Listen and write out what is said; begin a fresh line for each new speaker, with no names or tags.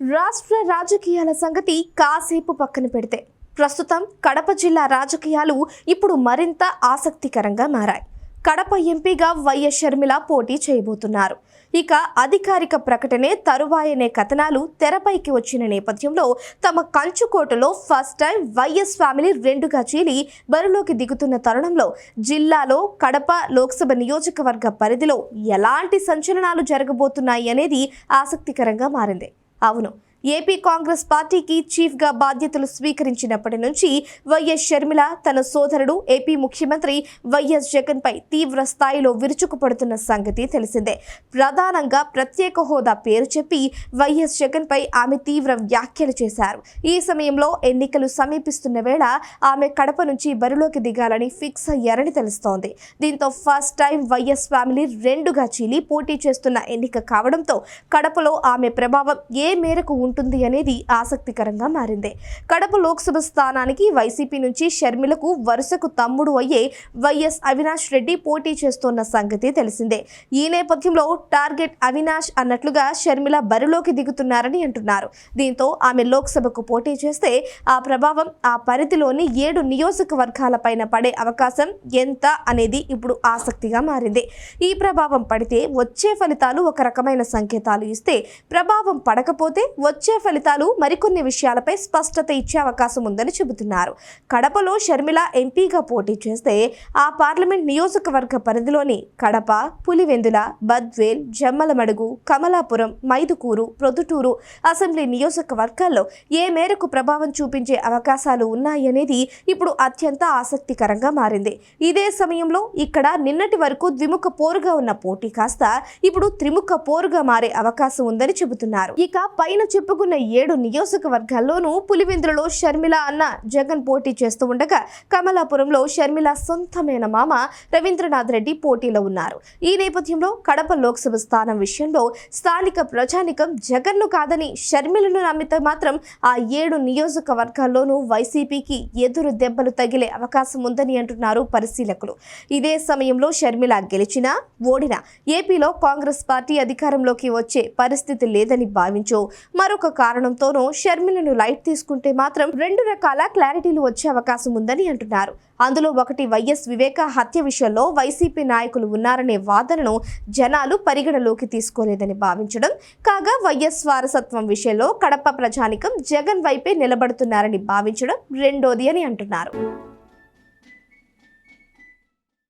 రాష్ట్ర రాజకీయాల సంగతి కాసేపు పక్కన పెడితే. ప్రస్తుతం కడప జిల్లా రాజకీయాలు ఇప్పుడు మరింత ఆసక్తికరంగా మారాయి. కడప ఎంపీగా వైఎస్ షర్మిల పోటీ చేయబోతున్నారు. ఇక అధికారిక ప్రకటనే తరువాయనే కథనాలు తెరపైకి వచ్చిన నేపథ్యంలో తమ కంచుకోటలో ఫస్ట్ టైం వైఎస్ ఫ్యామిలీ రెండుగా చీలి బరిలోకి దిగుతున్న తరుణంలో జిల్లాలో కడప లోక్సభ నియోజకవర్గ పరిధిలో ఎలాంటి సంచలనాలు జరగబోతున్నాయి అనేది ఆసక్తికరంగా మారింది. అవును. ఏపీ కాంగ్రెస్ పార్టీకి చీఫ్గా బాధ్యతలు స్వీకరించినప్పటి నుంచి వైఎస్ షర్మిల తన సోదరుడు ఏపీ ముఖ్యమంత్రి వైఎస్ జగన్పై తీవ్ర స్థాయిలో విరుచుకుపడుతున్న సంగతి తెలిసిందే. ప్రధానంగా ప్రత్యేక హోదా పేరు చెప్పి వైఎస్ జగన్పై ఆమె తీవ్ర వ్యాఖ్యలు చేశారు. ఈ సమయంలో ఎన్నికలు సమీపిస్తున్న వేళ ఆమె కడప నుంచి బరిలోకి దిగాలని ఫిక్స్ అయ్యారని తెలుస్తోంది. దీంతో ఫస్ట్ టైం వైఎస్ ఫ్యామిలీ రెండుగా చీలి పోటీ చేస్తున్న ఎన్నిక కావడంతో కడపలో ఆమె ప్రభావం ఏ మేరకు ఉంటుంది అనేది ఆసక్తికరంగా మారింది. కడప లోక్సభ స్థానానికి వైసీపీ నుంచి షర్మిలకు వరుసకు తమ్ముడు అయ్యే వైఎస్ అవినాష్ రెడ్డి పోటీ చేస్తోన్న సంగతి తెలిసిందే. ఈ నేపథ్యంలో టార్గెట్ అవినాష్ అన్నట్లుగా షర్మిల బరిలోకి దిగుతున్నారని అంటున్నారు. దీంతో ఆమె లోక్సభకు పోటీ చేస్తే ఆ ప్రభావం ఆ పరిధిలోని ఏడు నియోజకవర్గాలపైన పడే అవకాశం ఎంత అనేది ఇప్పుడు ఆసక్తిగా మారింది. ఈ ప్రభావం పడితే వచ్చే ఫలితాలు ఒక రకమైన సంకేతాలు ఇస్తే ప్రభావం పడకపోతే వచ్చే ఫలితాలు మరికొన్ని విషయాలపై స్పష్టత ఇచ్చే అవకాశం ఉందని చెబుతున్నారు. కడపలో షర్మిల ఎంపీగా పోటీ చేస్తే ఆ పార్లమెంట్ నియోజకవర్గ పరిధిలోని కడప పులివెందుల బద్వేల్ జమ్మలమడుగు కమలాపురం మైదుకూరు ప్రొద్దుటూరు అసెంబ్లీ నియోజకవర్గాల్లో ఏ మేరకు ప్రభావం చూపించే అవకాశాలు ఉన్నాయనేది ఇప్పుడు అత్యంత ఆసక్తికరంగా మారింది. ఇదే సమయంలో ఇక్కడ నిన్నటి వరకు ద్విముఖ పోరుగా ఉన్న పోటీ కాస్త ఇప్పుడు త్రిముఖ పోరుగా మారే అవకాశం ఉందని చెబుతున్నారు. ఇక పైన చెప్పుకున్న ఏడు నియోజకవర్గాల్లోనూ పులివెందులలో షర్మిల అన్న జగన్ పోటీ చేస్తూ ఉండగా కమలాపురంలో షర్మిల సొంతమైన మామ రవీంద్రనాథ్ రెడ్డి పోటీలో ఉన్నారు. ఈ నేపథ్యంలో కడప లోక్సభ స్థానం విషయంలో స్థానిక ప్రజానికం జగన్ను కాదని షర్మిలను నమ్మితే మాత్రం ఆ ఏడు నియోజకవర్గాల్లోనూ వైసీపీకి ఎదురు దెబ్బలు తగిలే అవకాశం ఉందని అంటున్నారు పరిశీలకులు. ఇదే సమయంలో షర్మిల గెలిచినా ఓడినా ఏపీలో కాంగ్రెస్ పార్టీ అధికారంలోకి వచ్చే పరిస్థితి లేదని భావించో మరొక కారణంతోనో షర్మిలను లైట్ తీసుకుంటే మాత్రం రెండు రకాల క్లారిటీలు వచ్చే అవకాశం ఉందని అంటున్నారు. అందులో ఒకటి వైఎస్ వివేక హత్య విషయంలో వైసీపీ నాయకులు ఉన్నారనే వాదనను జనాలు పరిగణలోకి తీసుకోలేదని భావించడం కాగా వైఎస్ వారసత్వం విషయంలో కడప ప్రజానికం జగన్ వైపే నిలబడుతున్నారని భావించడం రెండోది అని అంటున్నారు.